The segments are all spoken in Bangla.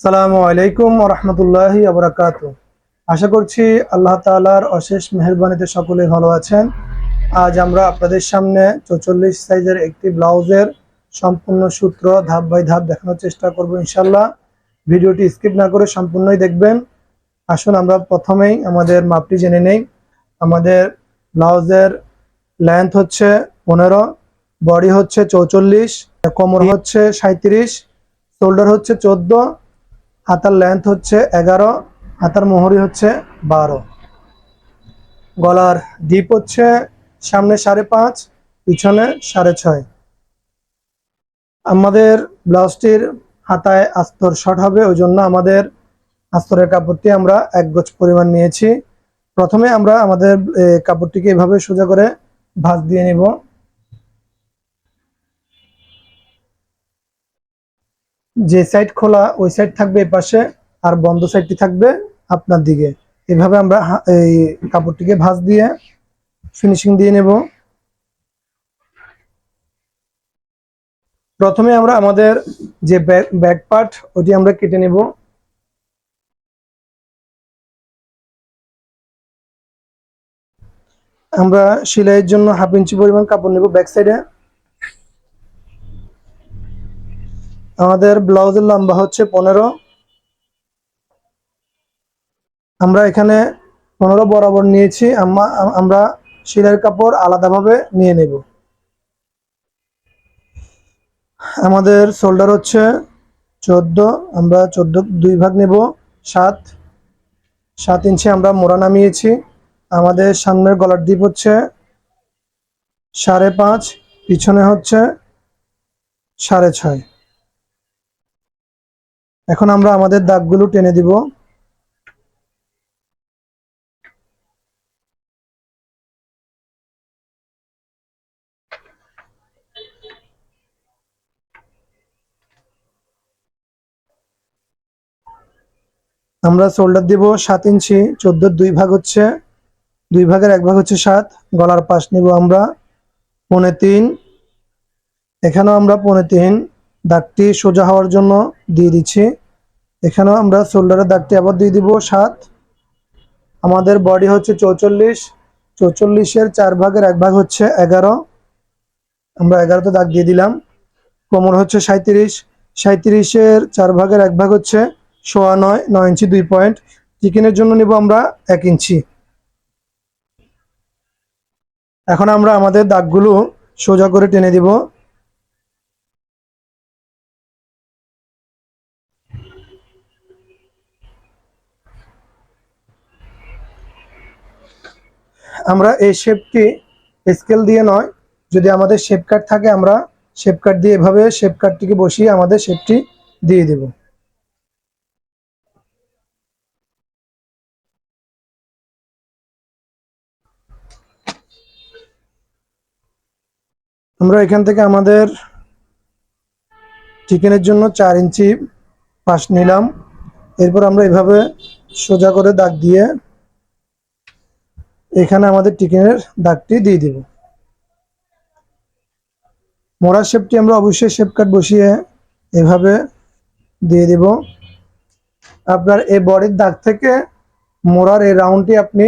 সালামু আলাইকুম রহমতুল্লাহি আবরাকাত আশা করছি আল্লাহ তাআলার অশেষ মেহরবানিতে সকলে ভালো আছেন। আজ আমরা আপনাদের সামনে চৌচল্লিশ সাইজের একটি ব্লাউজের সম্পূর্ণ সূত্র ধাপ বাই ধাপ দেখানোর চেষ্টা করব ইনশাল্লাহ ভিডিওটি স্কিপ না করে সম্পূর্ণই দেখবেন। আসুন আমরা প্রথমেই আমাদের মাপটি জেনে নেই। আমাদের ব্লাউজের লেন্থ হচ্ছে পনেরো বডি হচ্ছে চৌচল্লিশ কোমর হচ্ছে সাঁত্রিশ শোল্ডার হচ্ছে চোদ্দ হাতার লেন্থ হচ্ছে এগারো, হাতার মোহরি হচ্ছে বারো। গলার ডিপ হচ্ছে সামনে সাড়ে পাঁচ, পিছনে সাড়ে ছয়। আমাদের ব্লাউজটির হাতায় আস্তর শর্ট হবে ওই জন্য আমাদের আস্তরের কাপড়টি আমরা এক গজ পরিমাণ নিয়েছি। প্রথমে আমরা আমাদের কাপড়টিকে এভাবে সোজা করে ভাঁজ দিয়ে নিব। যে সাইড খোলা, ওই সাইড থাকবে এই পাশে, আর বন্ধ সাইডটি থাকবে আপনার দিকে। এভাবে আমরা এই কাপড়টিকে ভাঁজ দিয়ে ফিনিশিং দিয়ে নেব। প্রথমে আমরা আমাদের যে ব্যাক পার্ট ওটি আমরা কেটে নেব। আমরা সেলাইয়ের জন্য হাফ ইঞ্চি পরিমাণ কাপড় নেব ব্যাক সাইডে আমাদের ব্লাউজের লম্বা হচ্ছে পনেরো। আমরা এখানে পনেরো বরাবর নিয়েছি। আমা- আমরা সেলাইয়ের কাপড় আলাদাভাবে নিয়ে নেব। আমাদের শোল্ডার হচ্ছে চোদ্দ। আমরা চোদ্দ, দুই ভাগ নেব, সাত। সাত ইঞ্চি আমরা মোড়া নামিয়েছি। আমাদের সামনের গলার দ্বীপ হচ্ছে সাড়ে পাঁচ, পিছনে হচ্ছে সাড়ে ছয়। এখন আমরা আমাদের দাগগুলো টেনে দিব। আমরা শোল্ডার দিব সাত ইঞ্চি, চোদ্দোর দুই ভাগ হচ্ছে, দুই ভাগের এক ভাগ হচ্ছে সাত, গলার পাশ নিব আমরা, পনে তিন, এখানেও আমরা পনে তিন দাগটি সোজা হওয়ার জন্য দিয়ে দিচ্ছি। এখানেও আমরা শোল্ডারের দাগটি আবার দিয়ে দিব সাত। আমাদের বডি হচ্ছে চৌচল্লিশ। চৌচল্লিশের চার ভাগের এক ভাগ হচ্ছে এগারো। আমরা এগারোতে দাগ দিয়ে দিলাম। কোমর হচ্ছে সাঁত্রিশ সাঁত্রিশের চার ভাগের এক ভাগ হচ্ছে সোয়া নয় নয় ইঞ্চি দুই পয়েন্ট। চিকেনের জন্য নিব আমরা এক ইঞ্চি। এখন আমরা আমাদের দাগগুলো সোজা করে টেনে দিব। আমরা এই শেপটি স্কেল দিয়ে নয়। যদি আমাদের শেপ কাট থাকে, আমরা শেপ কাট দিয়ে এভাবে শেপ কাটটিকে বসিয়ে আমাদের শেপটি দিয়ে দেব। আমরা এখান থেকে আমাদের চিকেনের জন্য চার ইঞ্চি পাশ নিলাম। এরপর আমরা এভাবে সোজা করে দাগ দিয়ে এখানে আমাদের চিকেনের দাগটি দিয়ে দিব। মোড়ার শেপটি আমরা অবশ্যই শেপ কাট বসিয়ে এভাবে দিয়ে দিব। আপনার এই বডির দাগ থেকে মোড়ার এই রাউন্ডটি আপনি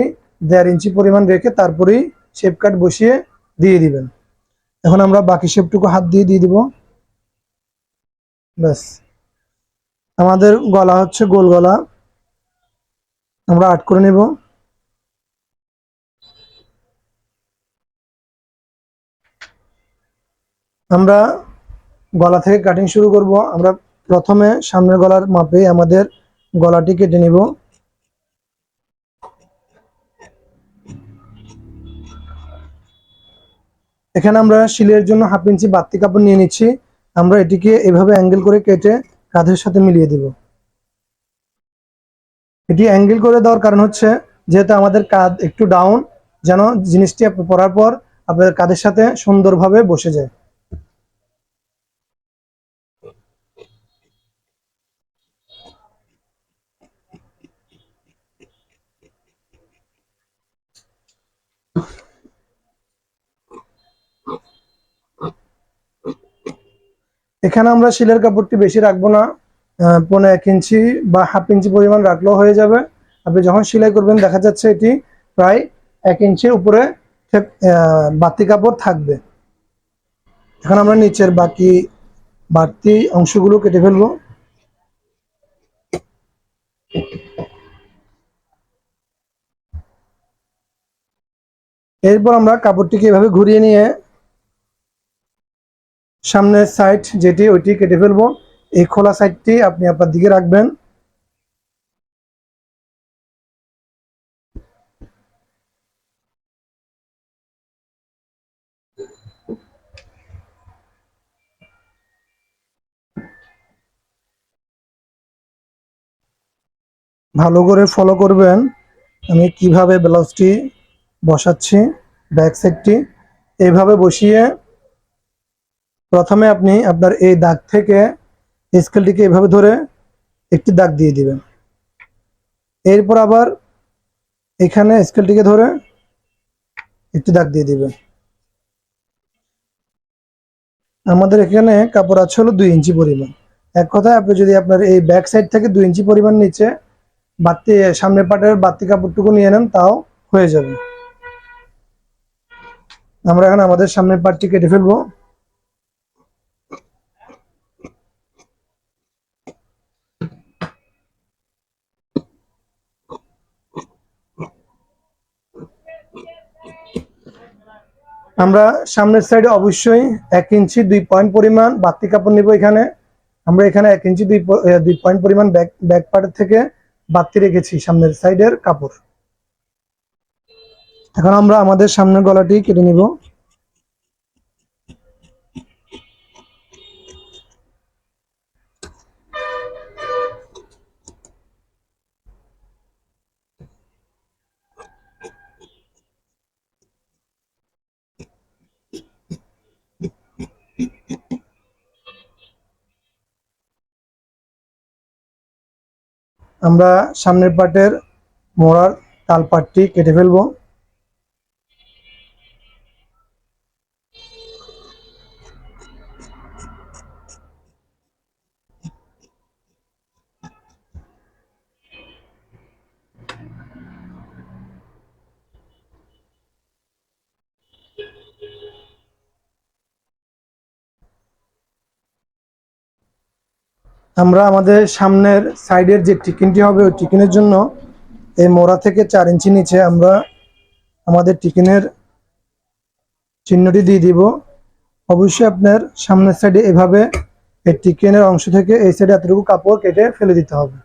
দেড় ইঞ্চি পরিমাণ রেখে তারপরেই শেপ কাট বসিয়ে দিয়ে দিবেন। এখন আমরা বাকি শেপটুকু হাত দিয়ে দিয়ে দিব। ব্যাস। আমাদের গলা হচ্ছে গোল গলা। আমরা আট করে নেব। আমরা গলা থেকে কাটিং শুরু করব। আমরা প্রথমে সামনের গলার মাপে আমাদের গলাটি কেটে নিব। এখানে আমরা শিলের জন্য হাফ ইঞ্চি বাড়তি কাপড় নিয়ে নিচ্ছি। আমরা এটিকে এভাবে অ্যাঙ্গেল করে কেটে কাঁধের সাথে মিলিয়ে দিব। এটি অ্যাঙ্গেল করে দেওয়ার কারণ হচ্ছে, যেহেতু আমাদের কাঁধ একটু ডাউন যেন জিনিসটি পরার পর আপনাদের কাঁধের সাথে সুন্দরভাবে বসে যায়। এখানে আমরা শিলের কাপড়টি বেশি রাখব না পনেরো এক ইঞ্চি বা হাফ ইঞ্চি পরিমাণ রাখলেও হয়ে যাবে। আপনি যখন সেলাই করবেন, দেখা যাচ্ছে এটি প্রায় এক ইঞ্চির উপরে বাড়তি কাপড় থাকবে। এখন আমরা নিচের বাকি বাড়তি অংশগুলো কেটে ফেলব। এরপর আমরা কাপড়টিকে এভাবে ঘুরিয়ে নিয়ে সামনের সাইড যেটি, ওইটি কেটে ফেলব। এই খোলা সাইডটি আপনি আপনার দিকে রাখবেন। ভালো করে ফলো করবেন। আমি কীভাবে ব্লাউজটি বসাচ্ছি ব্যাক সাইডটি এইভাবে বসিয়ে প্রথমে আপনি আপনার এই দাগ থেকে স্কেলটিকে এভাবে ধরে একটি দাগ দিয়ে দিবেন। এরপর আবার এখানে স্কেলটিকে ধরে একটি দাগ দিয়ে দিবেন। আমাদের এখানে কাপড় আছে হলো দুই ইঞ্চি পরিমাণ। এক কথায় আপনি যদি আপনার এই ব্যাক সাইড থেকে দুই ইঞ্চি পরিমাণ নিচে বাড়তি সামনের পাটের বাড়তি কাপড়টুকু নিয়ে নেন, তাও হয়ে যাবে। আমরা এখন আমাদের সামনের পাটটি কেটে ফেলব। আমরা সামনের সাইডে অবশ্যই এক ইঞ্চি দুই পয়েন্ট পরিমাণ বাড়তি কাপড় নিব এখানে। আমরা এখানে এক ইঞ্চি দুই দুই পয়েন্ট পরিমাণ ব্যাক ব্যাক পার্টের থেকে বাড়তি রেখেছি সামনের সাইডের কাপড়। এখন আমরা আমাদের সামনের গলাটি কেটে নিব। আমরা সামনের পাটের মোড়ার তাল পাটটি কেটে ফেলব। আমরা আমাদের সামনের সাইডের যে টিকিনটি হবে, ওই টিকিনের জন্য এই মোড়া থেকে চার ইঞ্চি নিচে আমরা আমাদের টিকিনের চিহ্নটি দিয়ে দিব। অবশ্যই আপনার সামনের সাইডে এভাবে এই টিকিনের অংশ থেকে এই সাইডে এতটুকু কাপড় কেটে ফেলে দিতে হবে।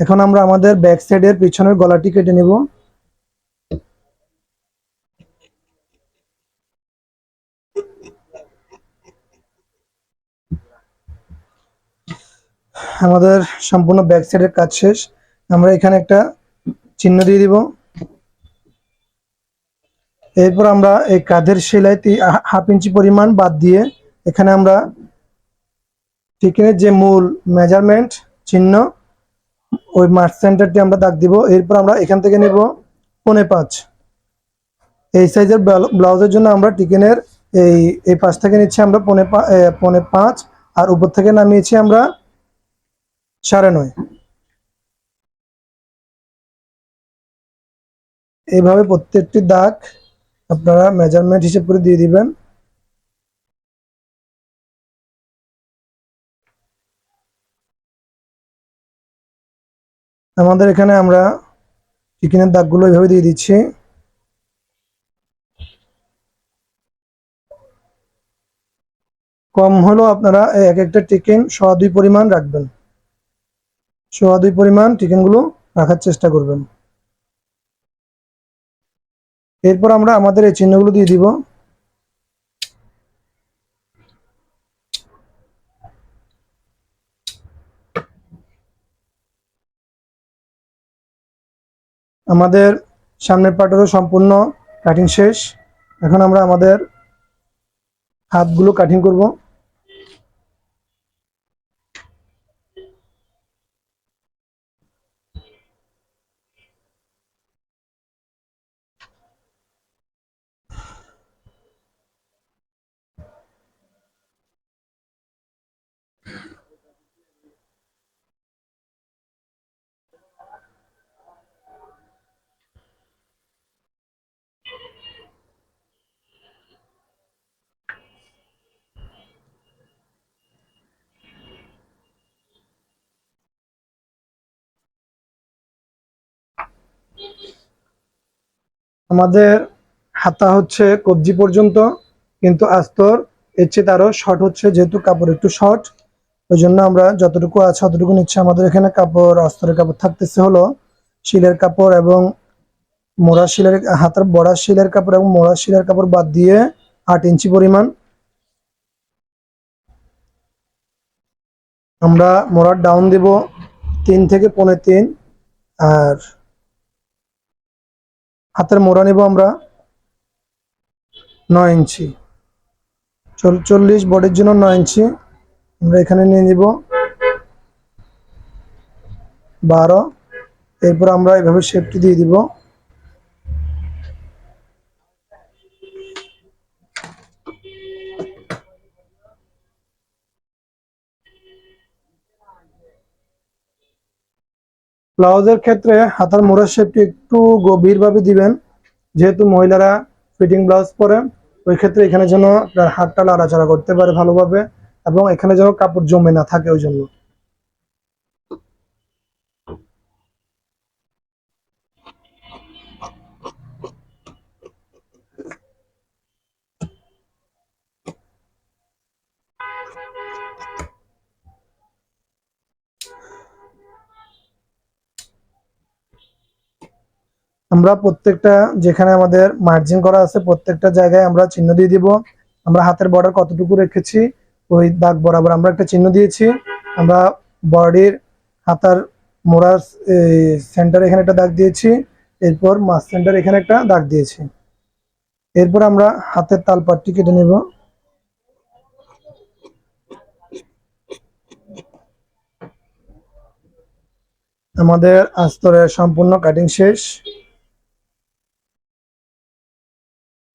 এখন আমরা আমাদের ব্যাক সাইডের পিছনের গলাটি কেটে নিব। আমাদের সম্পূর্ণ ব্যাক সাইডের কাজ শেষ। আমরা এখানে একটা চিহ্ন দিয়ে দিব। এরপর আমরা এই কাঁধের সেলাইটি হাফ ইঞ্চি পরিমাণ বাদ দিয়ে এখানে আমরা টিকিনের যে মূল মেজারমেন্ট চিহ্ন, ওই মার্চ সেন্টারটি আমরা দাগ দিব। এরপর আমরা এখান থেকে নেব পনে পাঁচ। এই সাইজের ব্লাউজের জন্য আমরা টিকেনের এই এই পাশ থেকে নিচ্ছি আমরা পনে পা- পনে পাঁচ। আর উপর থেকে নামিয়েছি আমরা সাড়ে নয়। এইভাবে প্রত্যেকটি দাগ আপনারা মেজারমেন্ট হিসেব করে দিয়ে দিবেন। আমাদের এখানে আমরা চিকেনের দাগগুলো এইভাবে দিয়ে দিচ্ছি। কম হলো আপনারা এক একটা চিকেন সোয়া দুই পরিমাণ রাখবেন। সোয়া দুই পরিমাণ চিকেনগুলো রাখার চেষ্টা করবেন। এরপর আমরা আমাদের এই চিহ্নগুলো দিয়ে দিব। আমাদের সামনের পাটেরও সম্পূর্ণ কাটিং শেষ। এখন আমরা আমাদের হাতগুলো কাটিং করব। আমাদের হাতা হচ্ছে কবজি পর্যন্ত, কিন্তু আস্তর এর চেয়ে তারও শর্ট হচ্ছে যেহেতু কাপড় একটু শর্ট ওই জন্য আমরা যতটুকু আছে ততটুকু নিচ্ছে। আমাদের এখানে কাপড় অস্তরের কাপড় থাকতেছে হলো শিলের কাপড় এবং মোড়া শিলের, হাতার বড়া শিলের কাপড় এবং মোড়া শিলের কাপড় বাদ দিয়ে আট ইঞ্চি পরিমাণ। আমরা মোড়ার ডাউন দিব তিন থেকে পৌনে তিন, আর হাতের মোড়া নেব আমরা। নয় ইঞ্চি। চল- চল্লিশ বডির জন্য নয় ইঞ্চি। আমরা এখানে নিয়ে নিব। বারো। এরপর আমরা এভাবে শেপটি দিয়ে দিব। ব্লাউজের ক্ষেত্রে হাতার মোড়ার শেপটি একটু গভীরভাবে দিবেন। যেহেতু মহিলারা ফিটিং ব্লাউজ পরে, ওই ক্ষেত্রে এখানে যেন হাতটা লাড়াচাড়া করতে পারে ভালোভাবে এবং এখানে যেন কাপড় জমে না থাকে ওই জন্য। আমরা প্রত্যেকটা যেখানে আমাদের মার্জিন করা আছে, প্রত্যেকটা জায়গায় আমরা চিহ্ন দিয়ে দিব। আমরা হাতের বর্ডার কতটুকু রেখেছি, ওই দাগ বরাবর আমরা একটা চিহ্ন দিয়েছি। আমরা বডির হাতার মোড়ার সেন্টার এখানে একটা দাগ দিয়েছি, এরপর মাছ সেন্টার এখানে একটা দাগ দিয়েছি। এরপর আমরা হাতের তালপাটটি কেটে নেব। আমাদের আস্তরের সম্পূর্ণ কাটিং শেষ।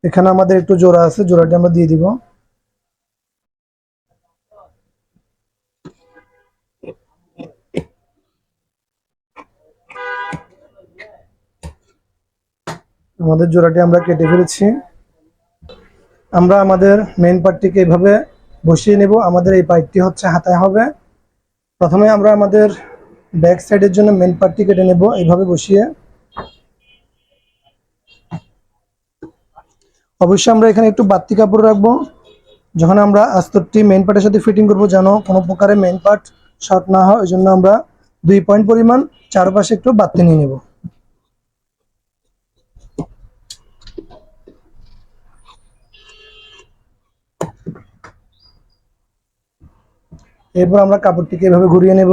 এখানে আমাদের একটু জোড়া আছে, জোড়াটি আমরা দিয়ে দিব। আমাদের জোড়াটি আমরা কেটে ফেলেছি। আমরা আমাদের মেইন পার্টটিকে এভাবে বসিয়ে নেব। আমাদের এই পাইপটি হচ্ছে হাতায় হবে। প্রথমে আমরা আমাদের ব্যাক সাইডের জন্য মেন পার্টটি কেটে নেব এইভাবে বসিয়ে। অবশ্যই আমরা এখানে একটু বাড়তি কাপড় রাখব। যখন আমরা আস্তরটি মেইন পার্টের সাথে ফিটিং করব, যেন কোনো প্রকারে মেন পার্ট শর্ট না হয় ওই জন্য আমরা দুই পয়েন্ট পরিমাণ চারপাশে একটু বাড়তি নিয়ে নেব। এরপর আমরা কাপড়টিকে এভাবে ঘুরিয়ে নেব।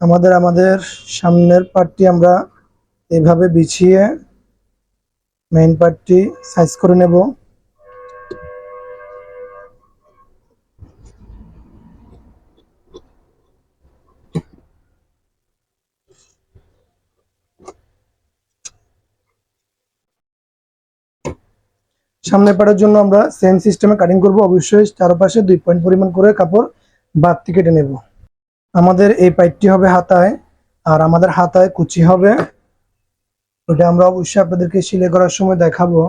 আমাদের আমাদের সামনের পার্টটি আমরা এভাবে বিছিয়ে মেইন পার্টটি সাইজ করে নেব। সামনের পার্টের জন্য আমরা সেম সিস্টেমে কাটিং করব। অবশ্যই চারপাশে দুই পয়েন্ট পরিমাণ করে কাপড় বাড়তি কেটে নেব। আমাদের এই পাইপটি হবে হাতায় আর আমাদের হাতায় কুচি হবে। ওটা আমরা অবশ্যই আপনাদেরকে সিলাই করার সময় দেখাবো।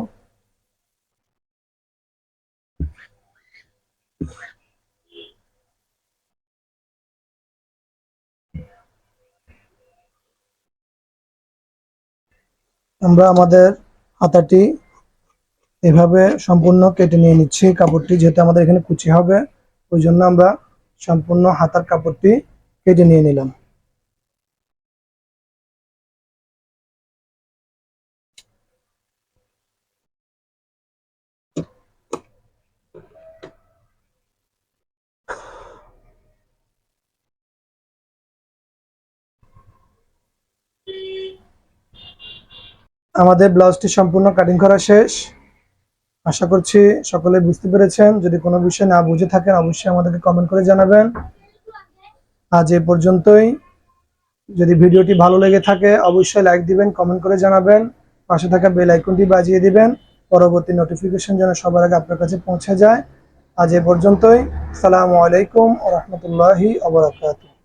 আমরা আমাদের হাতাটি এভাবে সম্পূর্ণ কেটে নিয়ে নিচ্ছি। কাপড়টি যেহেতু আমাদের এখানে কুচি হবে, ওই জন্য আমরা সম্পূর্ণ হাতার কাপড়টি কেটে নিয়ে নিলাম। আমাদের ব্লাউজটি সম্পূর্ণ কাটিং করা শেষ। আশা করছি সকলে বুঝতে পেরেছেন। যদি কোনো বিষয় না বুঝে থাকেন, অবশ্যই আমাদেরকে কমেন্ট করে জানাবেন। আজ এ পর্যন্তই। যদি ভিডিওটি ভালো লেগে থাকে, অবশ্যই লাইক দিবেন কমেন্ট করে জানাবেন। পাশে থাকা বেল আইকনটি বাজিয়ে দিবেন। পরবর্তী নোটিফিকেশন যেন সবার আগে আপনার কাছে পৌঁছে যায়। আজ এ পর্যন্তই। সালামু আলাইকুম রহমতুল্লাহি আবরাকাতুহ